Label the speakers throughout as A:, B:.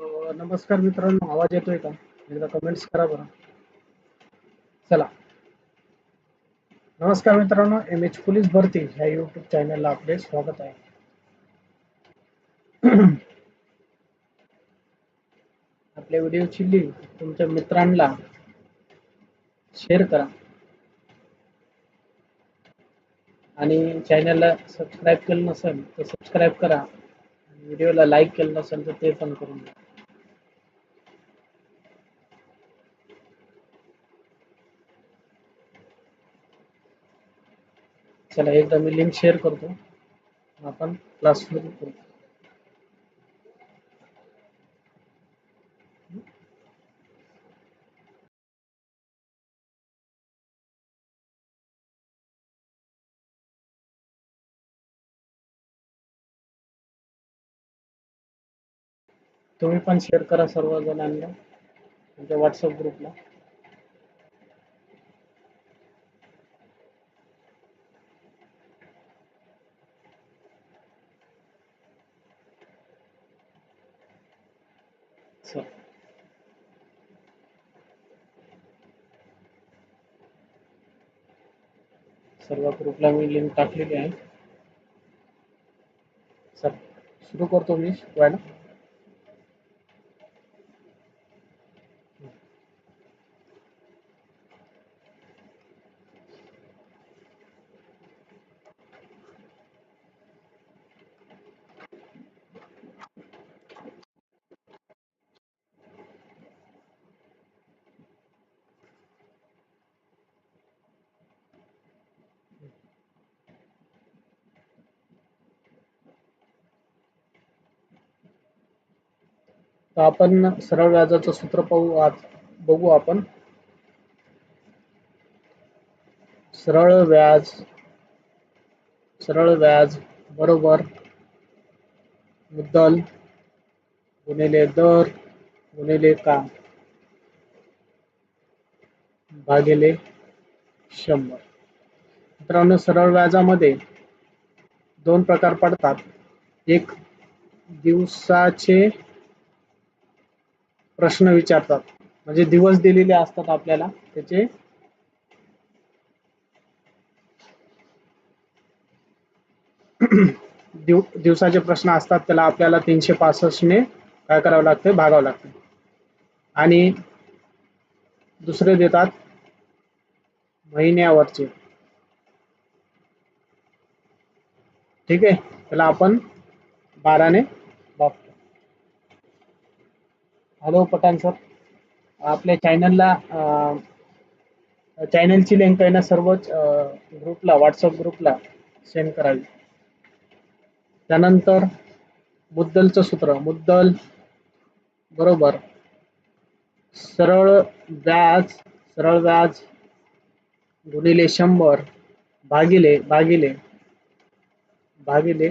A: नमस्कार मित्रांनो आवाज येतोय का? एकदा कमेंट्स करा बरं. चला. नमस्कार मित्रांनो एम एच पोलीस भरती ह्या युट्यूब चॅनलला आपले स्वागत आहे. आपल्या व्हिडिओची लिंक तुमच्या मित्रांना शेअर करा. आणि चॅनलला सबस्क्राईब केलं नसेल तर सबस्क्राईब करा. व्हिडिओला लाईक केलं नसेल तर ते पण करून द्या चला एकदा मी लिंक शेअर करतो. आपण क्लास सुरू करू तुम्ही पण शेअर करा सर्व जणांना तुमच्या व्हॉट्सअप ग्रुपला चल सर्व ग्रुपला मी लिंक टाकलेली आहे. सर सुरू करतो मी शिकवायला तर आपण सरळ व्याजाचं सूत्र पाहू आज बघू आपण. सरळ व्याज सरळ व्याज बरोबर मुद्दल गुणिले दर गुणिले काम भागिले शंभर. मित्रांनो सरळ व्याजामध्ये दोन प्रकार पडतात. एक दिवसाचे प्रश्न विचारतात. म्हणजे दिवस दिलेले असतात आपल्याला. त्याचे दिव दिवसाचे प्रश्न असतात. त्याला आपल्याला तीनशे पासष्टने काय करावं लागतं? भागावं लागतं. आणि दुसरे देतात महिन्यावरचे. ठीक आहे? त्याला आपण बाराने बघतो हॅलो पठाण सर आपल्या चॅनलला चॅनलची लिंक आहे ना सर्वच ग्रुपला व्हॉट्सअप ग्रुपला सेंड करावी. त्यानंतर मुद्दलचं सूत्र मुद्दल बरोबर. सरळ व्याज सरळ व्याज गुणिले शंभर भागिले भागिले भागिले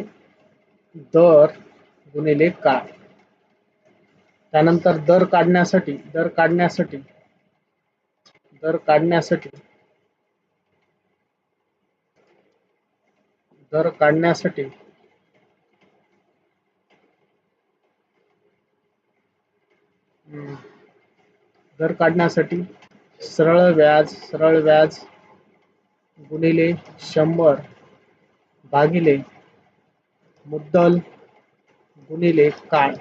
A: दर गुणिले काळ त्यानंतर दर काढण्यासाठी दर काढण्यासाठी दर काढण्यासाठी दर काढण्यासाठी दर काढण्यासाठी सरळ व्याज सरळ व्याज गुणिले शंभर भागिले मुद्दल गुणिले काळ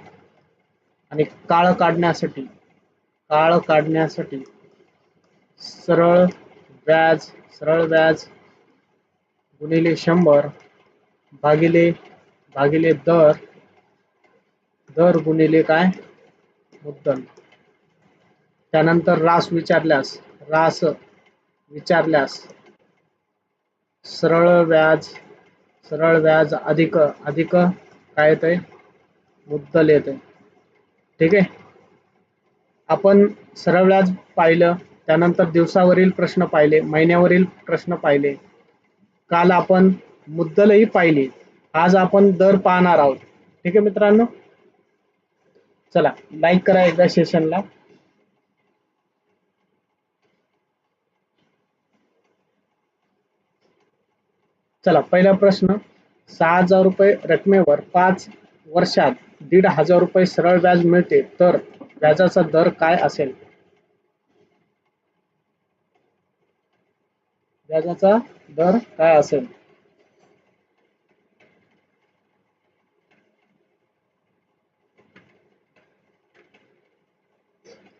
A: आणि काळ काढण्यासाठी काळ काढण्यासाठी सरळ व्याज सरळ व्याज गुणिले शंभर भागिले भागिले दर दर गुणिले काय? मुद्दल. त्यानंतर रास विचारल्यास रास विचारल्यास सरळ व्याज सरळ व्याज अधिक अधिक काय येते मुद्दल येते ठीक आहे? आपण सरळ व्याज पाहिलं त्यानंतर दिवसावरील प्रश्न पाहिले महिन्यावरील प्रश्न पाहिले. काल आपण मुद्दलही पाहिली. आज आपण दर पाहणार आहोत. ठीक आहे मित्रांनो? चला लाईक करा एकदा सेशनला चला पहिला प्रश्न सहा हजार रुपये रकमेवर पाच वर्षात दीड हजार रुपये सरळ व्याज मिळते तर व्याजाचा दर काय असेल? व्याजाचा दर काय असेल?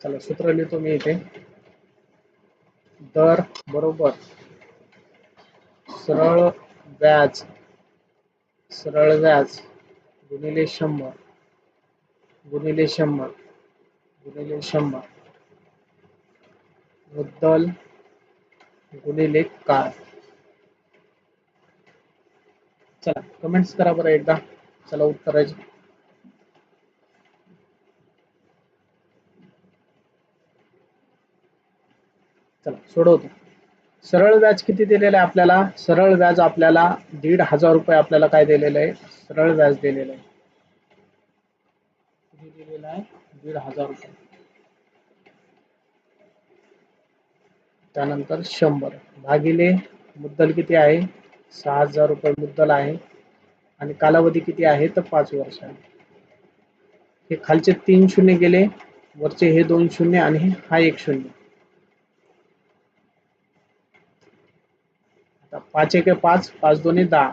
A: चला सूत्र लिहितो मी इथे. दर बरोबर सरळ व्याज सरळ व्याज गुणिले शंभर. गुणिले शंभर. गुणिले शंभर. मुद्दल गुणिले काय चला कमेंट्स करा बरं एकदा. चला उत्तराची चला सोडवतो. सरळ व्याज किती दिलेलं आहे आपल्याला? सरळ व्याज आपल्याला दीड हजार रुपये आपल्याला काय दिलेलं आहे? सरळ व्याज दिलेलं आहे. किती दिलेलं आहे दीड हज़ार रुपये त्यानंतर शंभर। भागिले मुद्दल किती आहे? सहा हज़ार रुपये मुद्दल आहे. आणि कालावधी किती आहे? तर पाच वर्ष आहे. हे खालचे तीन शून्य गेले, वरचे हे दोन शून्य आणि हा एक शून्य. आता पाच एक पाच पाच दोन्ही दहा.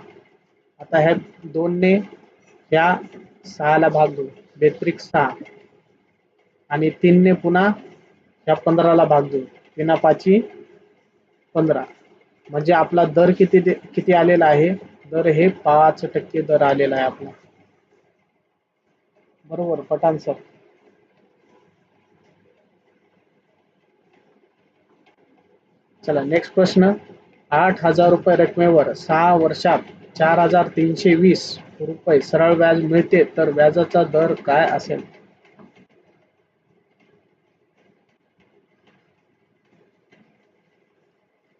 A: आता ह्या दोनने ह्या सहाला भाग देऊ बेत्रिक सहा. आणि तीनने पुन्हा या पंधराला भाग देऊ. तीना पाची पंधरा. म्हणजे आपला दर किती दे- किती आलेला आहे? दर हे पाच टक्के दर आलेला आहे आपला. बरोबर पठाण सर. चला नेक्स्ट प्रश्न. आठ हजार रुपये रकमेवर सहा वर्षात चार हजार तीनशे वीस रुपये सरळ व्याज मिळते तर व्याजाचा दर काय असेल?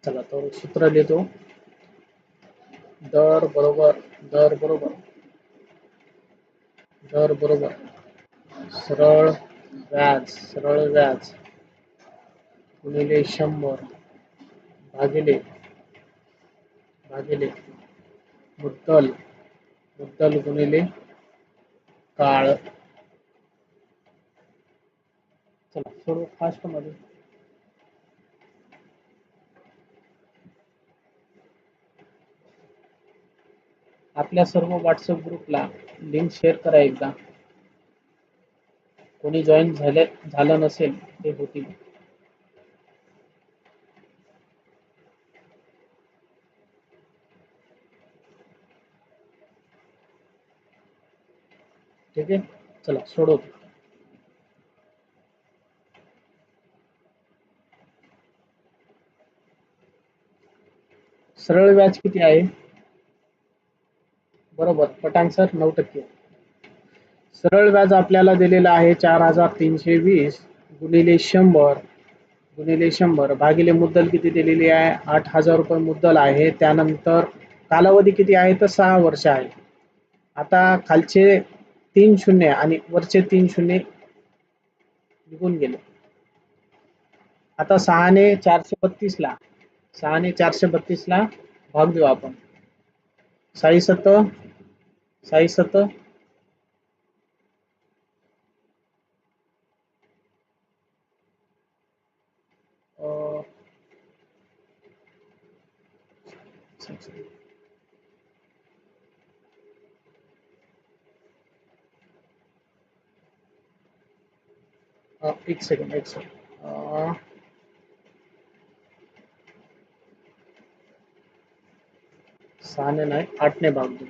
A: चला तर सूत्र लिहितो. दर बरोबर दर बरोबर दर बरोबर सरळ व्याज सरळ व्याज गुणिले शंभर भागिले भागिले मुद्दल मुद्दल गुणिले काळ. चला सोडू फास्टमध्ये. आपल्या सर्व व्हॉट्सअप ग्रुपला लिंक शेअर करा एकदा. कोणी जॉईन झाले झालं नसेल ते होतील. ठीक आहे? चला सोडवतो. सरळ व्याज किती आहे? बरोबर पटांग सर नऊ टक्के. सरळ व्याज आपल्याला दिलेलं आहे चार हजार तीनशे वीस गुणिले शंभर गुणिले शंभर भागिले मुद्दल किती दिलेली आहे? आठ हजार रुपये मुद्दल आहे. त्यानंतर कालावधी किती आहे? तर सहा वर्ष आहे. आता खालचे तीन शून्य आणि वरचे तीन शून्य निघून गेले. आता सहाने चारशे बत्तीस ला सहाने चारशे बत्तीस ला भाग देऊ आपण. साई सत साई सत एक सेकंड एक सेकंड uh, सहाने नाही आठने भाग देऊ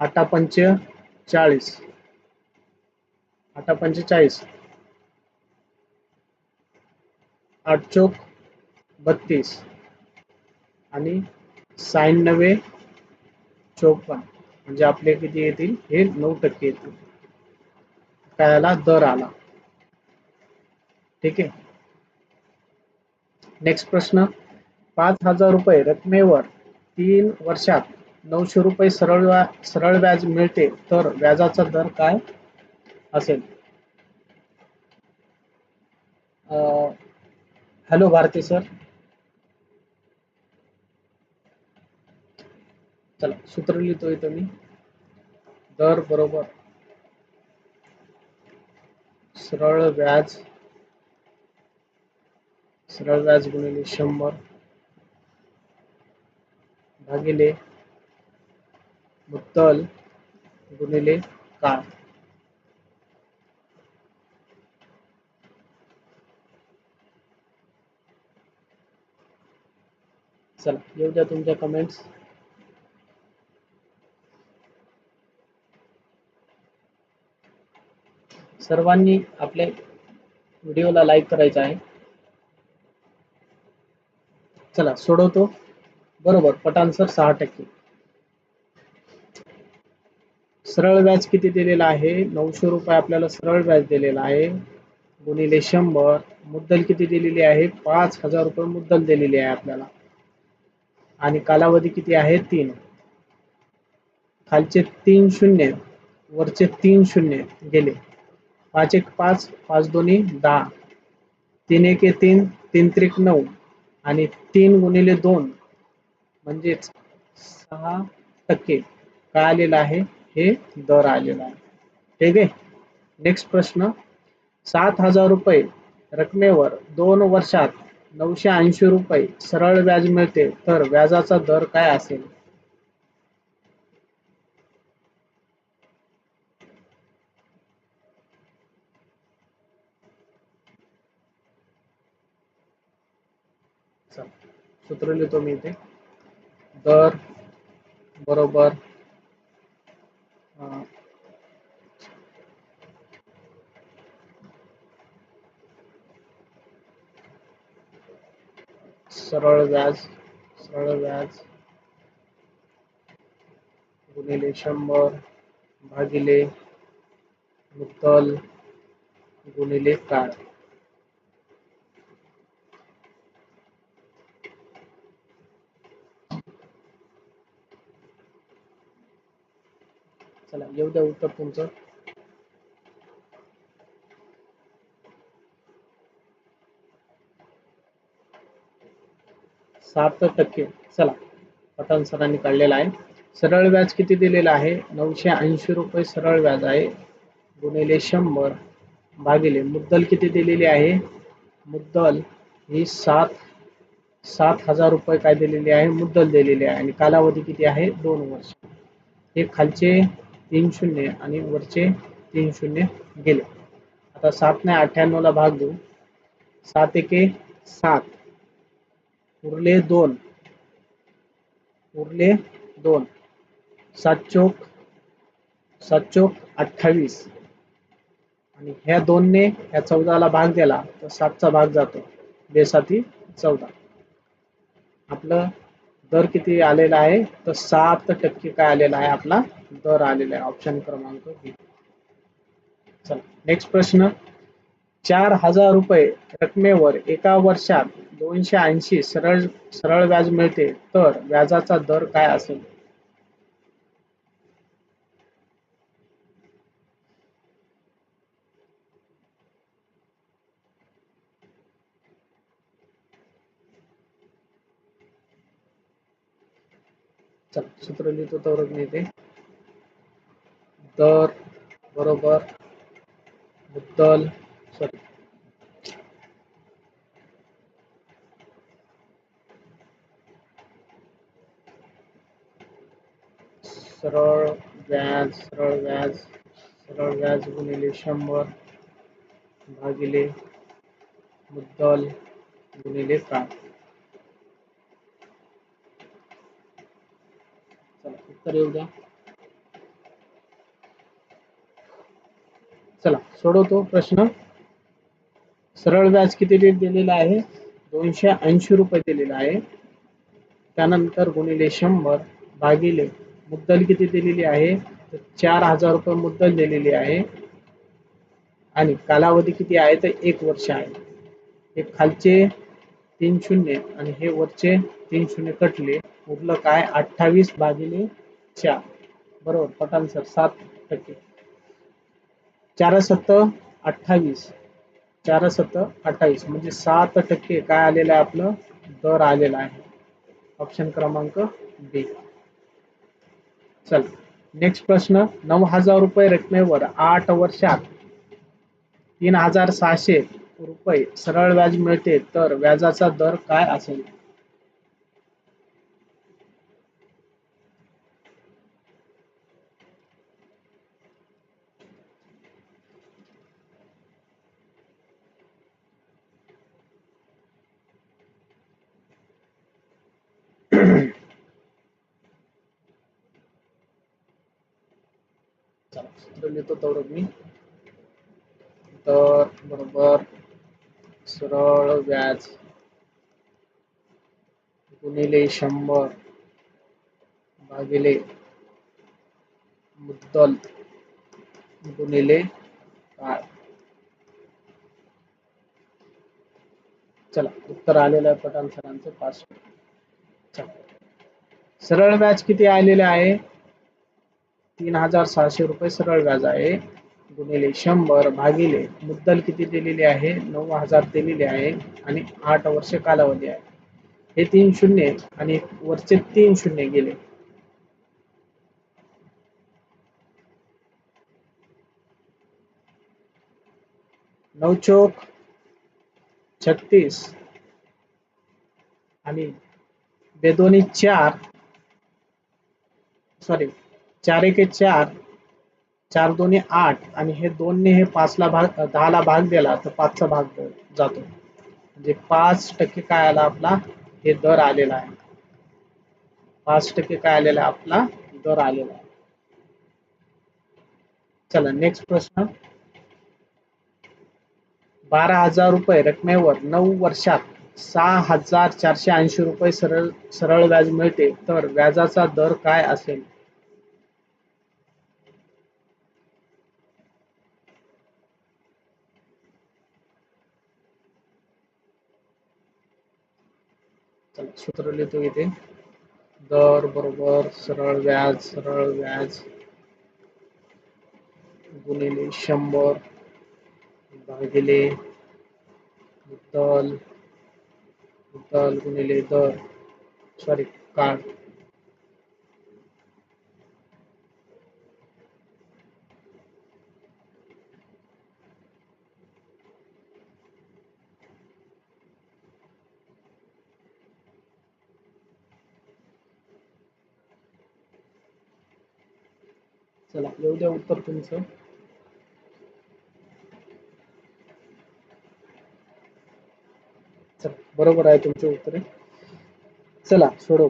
A: आठा पंच चाळीस. आठा पंचेचाळीस आठ चोक बत्तीस. आणि शहाण्णवे चोपन्न. म्हणजे आपले किती येतील? हे नऊ टक्के येतील. काय आला दर आला. ठीक आहे? नेक्स्ट प्रश्न. पाच हजार रुपये रकमेवर तीन वर्षात नऊशे रुपये सरळ व्या सरळ व्याज मिळते तर व्याजाचा दर काय असेल? हॅलो भारती सर चला सूत्र लिहितो इथं मी दर बरोबर. सरळ व्याज. सरळ व्याज गुणिले शंभर. भागिले मुद्दल गुणिले काळ. चला येऊ द्या तुमच्या कमेंट्स सर्वांनी आपल्या व्हिडिओला लाईक करायचा आहे. चला सोडवतो. बरोबर पटांसर सहा टक्के. सरळ व्याज किती दिलेला आहे? नऊशे रुपये आपल्याला सरळ व्याज दिलेला आहे. गुणिले शंभर. मुद्दल किती दिलेली आहे? पाच हजार रुपये मुद्दल दिलेली आहे आपल्याला. आणि कालावधी किती आहे? तीन. खालचे तीन शून्य वरचे तीन शून्य गेले. पाच एक पाच पाच दोन्ही दहा. तीन एक तीन तीन त्रिक नऊ आणि तीन गुणिले दोन म्हणजेच सहा टक्के काय आलेलं आहे हे दर आलेला आहे. ठीक आहे? नेक्स्ट प्रश्न. सात हजार रुपये रकमेवर दोन वर्षात नऊशे ऐंशी रुपये सरळ व्याज मिळते तर व्याजाचा दर काय असेल? सूत्र लिहितो मी इथे. दर बरोबर सरळ व्याज सरळ व्याज गुणिले शंभर भागिले मुद्दल गुणिले काळ चला येऊ द्या उत्तर तुमचं. सात टक्के. चला पठाण सरांनी काढलेला आहे. सरळ व्याज किती दिलेलं आहे? नऊशे ऐंशी रुपये सरळ व्याज आहे. गुणिले शंभर भागिले मुद्दल किती दिलेली आहे? मुद्दल ही सात सात हजार रुपये काय दिलेली आहे? मुद्दल दिलेली आहे. आणि कालावधी किती आहे? दोन वर्ष. हे खालचे तीन शून्य आणि वरचे तीन शून्य गेले. आता सात ने अठ्ठ्याण्णवला भाग देऊ. सात एके सात. उरले दोन. उरले दोन. सात चोक सात चोक अठ्ठावीस. आणि ह्या दोनने ह्या चौदाला भाग दिला तर सातचा भाग जातो. बेसाती चौदा. आपलं दर किती आलेला आहे? तर सात टक्के काय आलेला आहे आपला? दर आलेला आहे. ऑप्शन क्रमांक बी चला नेक्स्ट प्रश्न. चार हजार रुपये रकमेवर एका वर्षात दोनशे ऐंशी सरळ सरळ व्याज मिळते तर व्याजाचा दर काय असेल? सूत्र तर ते दर, बरोबर, मुद्दल सॉरी सरळ व्याज सरळ व्याज सरळ व्याज गुणिले शंभर भागिले मुद्दल गुणिले काळ तर येऊ द्या. चला सोडवतो प्रश्न. सरळ व्याज किती दिलेलं आहे? दोनशे ऐंशी रुपये दिलेला आहे. त्यानंतर गुणिले शंभर भागिले मुद्दल किती दिलेली आहे? तर चार हजार रुपये मुद्दल दिलेली आहे. आणि कालावधी किती आहे? तर एक वर्ष आहे. हे खालचे तीन शून्य आणि हे वरचे तीन शून्य कटले. उरलं काय अठ्ठावीस भागिले चार बरोबर पटान सर सात टक्के. चार सत्त अठ्ठावीस. चार सत्त अठ्ठावीस म्हणजे सात टक्के काय आलेलं आहे आपलं? दर आलेला आहे. ऑप्शन क्रमांक बी चल नेक्स्ट प्रश्न नऊ हजार रुपये रकमेवर आठ वर्षात तीन हजार सहाशे रुपये सरळ व्याज मिळते तर व्याजाचा दर काय असेल? चला लिहितो तेवढं मी. तर बरोबर सरळ व्याज. गुणिले शंभर भागिले मुद्दल गुणिले काळ चला उत्तर आलेलं आहे पठाण सरांचं पाच. चला. सरळ व्याज किती आलेले आहे? तीन हजार सहाशे रुपये सरळ व्याज आहे. गुणिले शंभर भागिले मुद्दल किती दिलेली आहे? नऊ हजार दिलेले आहे आणि आठ वर्ष कालावधी आहे. हे तीन शून्य आणि वरचे तीन शून्य गेले. नऊ चौक छत्तीस आणि बेदोनी चार सॉरी चार एके चार चार दोन्ही आठ आणि हे दोनने हे पाचला भाग दहाला भाग दिला तर पाचचा भाग जातो. म्हणजे पाच टक्के काय आला आपला? हे दर आलेला आहे. पाच टक्के काय आलेला आहे? आपला दर आलेला आहे. चला नेक्स्ट प्रश्न. बारा हजार रुपये रकमेवर नऊ वर्षात सहा हजार चारशे ऐंशी रुपये सरळ सरळ व्याज मिळते तर व्याजाचा दर काय असेल चला सूत्र लिहितो इथे. दर बरोबर सरळ व्याज सरळ व्याज. गुणिले शंभर भागिले मुद्दल मुद्दल गुणिले दर. सॉरी काळ. चला येऊ द्या उत्तर तुमचं. बरोबर आहे तुमचे उत्तर. चला सोडव.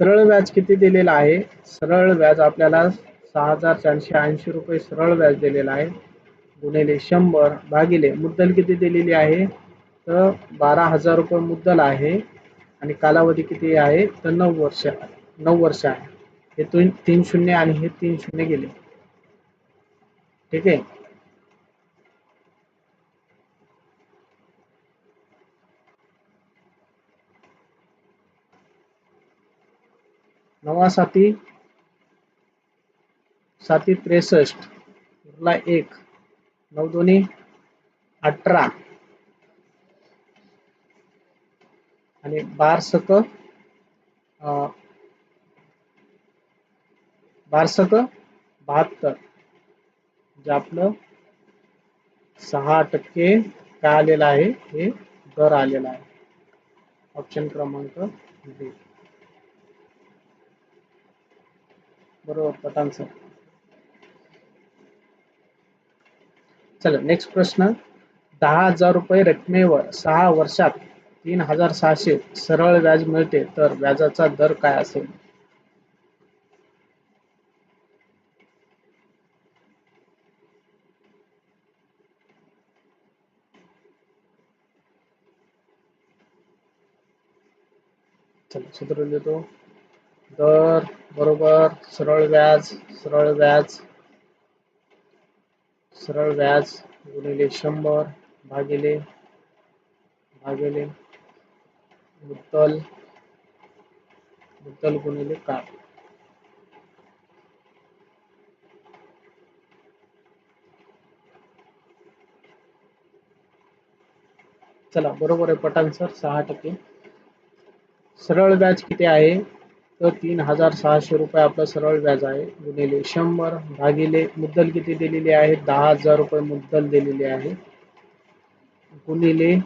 A: सरळ व्याज किती दिलेलं आहे? सरळ व्याज आपल्याला सहा हजार चारशे ऐंशी रुपये सरळ व्याज दिलेलं आहे. गुणिले शंभर भागिले मुद्दल किती दिलेली आहे? तर बारा हजार रुपये मुद्दल आहे. आणि कालावधी किती आहे? तर नऊ वर्ष नऊ वर्ष आहे. हे तीन तीन शून्य आणि हे तीन शून्य गेले. ठीक आहे? नवा साती साती त्रेसष्ट उरला एक नऊ दोन्ही अठरा. आणि बारसक बारसक बहात्तर जे आपलं सहा टक्के काय आलेलं आहे हे दर आलेला आहे. ऑप्शन क्रमांक डी बरोबर पठाण सर. चला नेक्स्ट प्रश्न. दहा हजार रुपये रकमेवर सहा वर्षात तीन हजार सहाशे सरळ व्याज मिळते तर व्याजाचा दर काय असेल? सूत्र लिहितो दर बरोबर सरळ व्याज सरळ व्याज सरळ व्याज गुणिले शंभर भागिले भागिले मुद्दल मुद्दल गुणिले का चला बरोबर आहे पटांसर सर सहा टक्के. सरळ व्याज किती आहे? तर तीन हजार सहाशे रुपये आपलं सरळ व्याज आहे. गुणिले शंभर भागिले मुद्दल किती दिलेली आहे? दहा हजार रुपये मुद्दल दिलेली आहे. गुणिले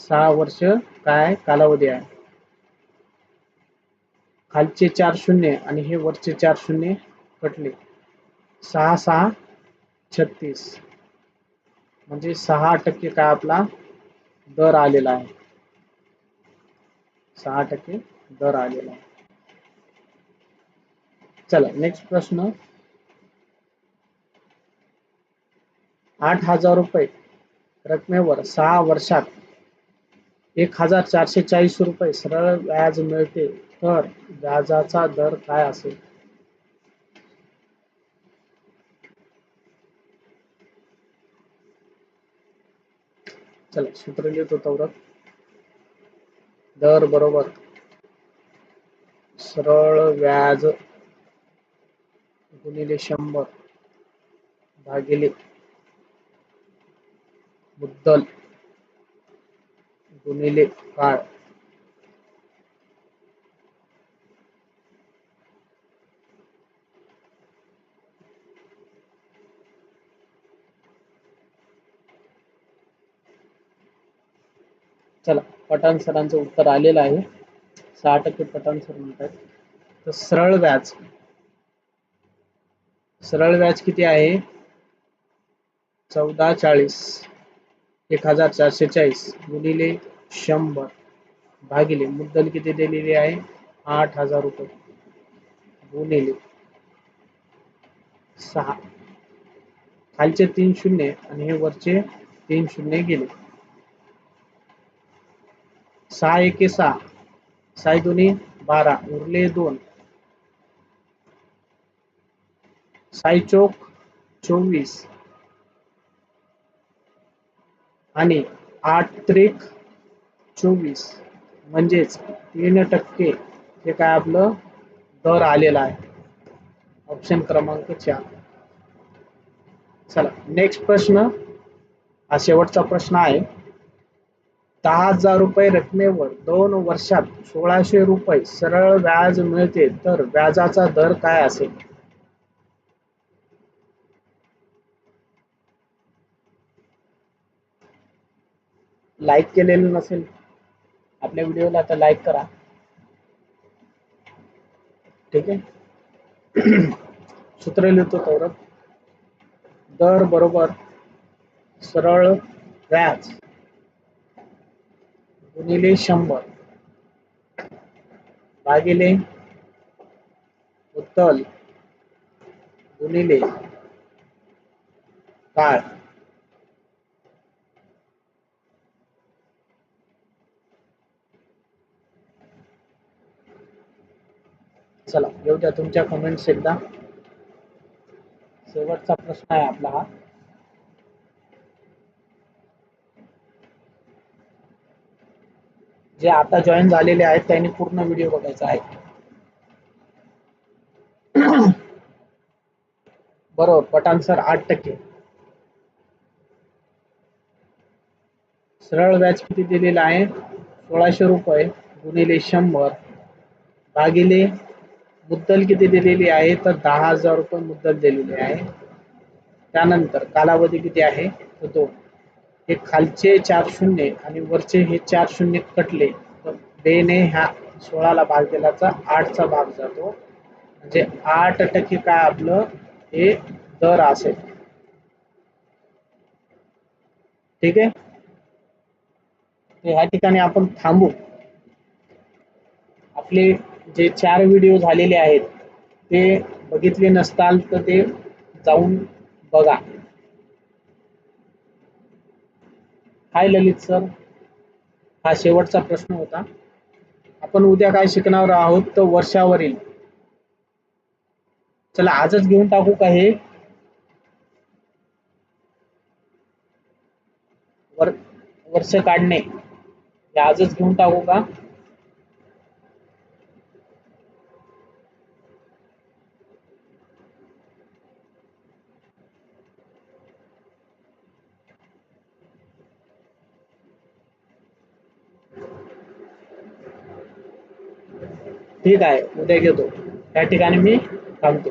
A: सहा वर्ष काय? कालावधी आहे. खालचे चार शून्य आणि हे वरचे चार शून्य कटले. सहा सहा छत्तीस. म्हणजे सहा टक्के काय आपला दर आलेला आहे. सहा टक्के दर आलेला आहे. चला नेक्स्ट प्रश्न. आठ हजार रुपये रकमेवर सहा वर्षात एक हजार चारशे चाळीस रुपये सरळ व्याज मिळते तर व्याजाचा दर काय असेल? चला सूत्र लिहितो तवरत. दर बरोबर. सरळ व्याज गुणिले शंभर भागिले मुद्दल गुणिले काळ चला पठाण सरांचं उत्तर आलेलं आहे. सहा टक्के पठाण सर म्हणतात. तर सरळ व्याज. सरळ व्याज किती आहे? चौदा चाळीस. एक हजार चारशे चाळीस गुणिले शंभर भागिले मुद्दल किती दिलेली आहे? आठ हजार रुपये. गुणिले सहा. खालचे तीन शून्य आणि हे वरचे तीन शून्य गेले. सहा एके सहा. साई दोन्ही बारा. उरले दोन. साई चौक चोवीस. आणि आठ त्रिक चोवीस. म्हणजेच तीन टक्के हे काय आपलं दर आलेला आहे. ऑप्शन क्रमांक चार. चला नेक्स्ट प्रश्न हा शेवटचा प्रश्न आहे. दहा हजार रुपये रकमेवर दोन वर्षात सोळाशे रुपये सरळ व्याज मिळते तर व्याजाचा दर काय असेल? लाईक केलेलं नसेल आपल्या व्हिडिओला आता लाईक करा. ठीक आहे? सूत्र लिहितो कौरव दर बरोबर सरळ व्याज. गुणिले शंभर. भागिले उत्तल गुणिले काळ चला येऊ द्या तुमच्या कमेंट्स एकदा. शेवटचा प्रश्न आहे आपला हा. जे आता जॉईन झालेले आहेत त्यांनी पूर्ण व्हिडिओ बघायचा आहे. बरोबर पटान सर आठ टक्के. सरळ व्याज किती दिलेलं आहे? सोळाशे रुपये गुणिले शंभर. भागिले मुद्दल किती दिलेली आहे? तर दहा हजार रुपये मुद्दल दिलेली आहे. त्यानंतर कालावधी किती आहे? तर दोन. हे खालचे चार शून्य आणि वरचे हे चार शून्य कटले तर बेने ह्या सोळाला भाग दिल्याचा आठचा भाग जातो. म्हणजे आठ टक्के काय आपलं? हे दर असेल. ठीक आहे? ह्या ठिकाणी आपण थांबू. आपले जे चार व्हिडिओ झालेले आहेत ते बघितले नसताल तर ते जाऊन बघा. हाय ललित सर हा शेवटचा प्रश्न होता. आपण उद्या काय शिकणार आहोत तर वर्षावरील. चला आजच घेऊन टाकू का हे? वर वर्ष काढणे. हे आजच घेऊन टाकू का? ठीक आहे उद्या घेतो. या ठिकाणी मी थांबतो.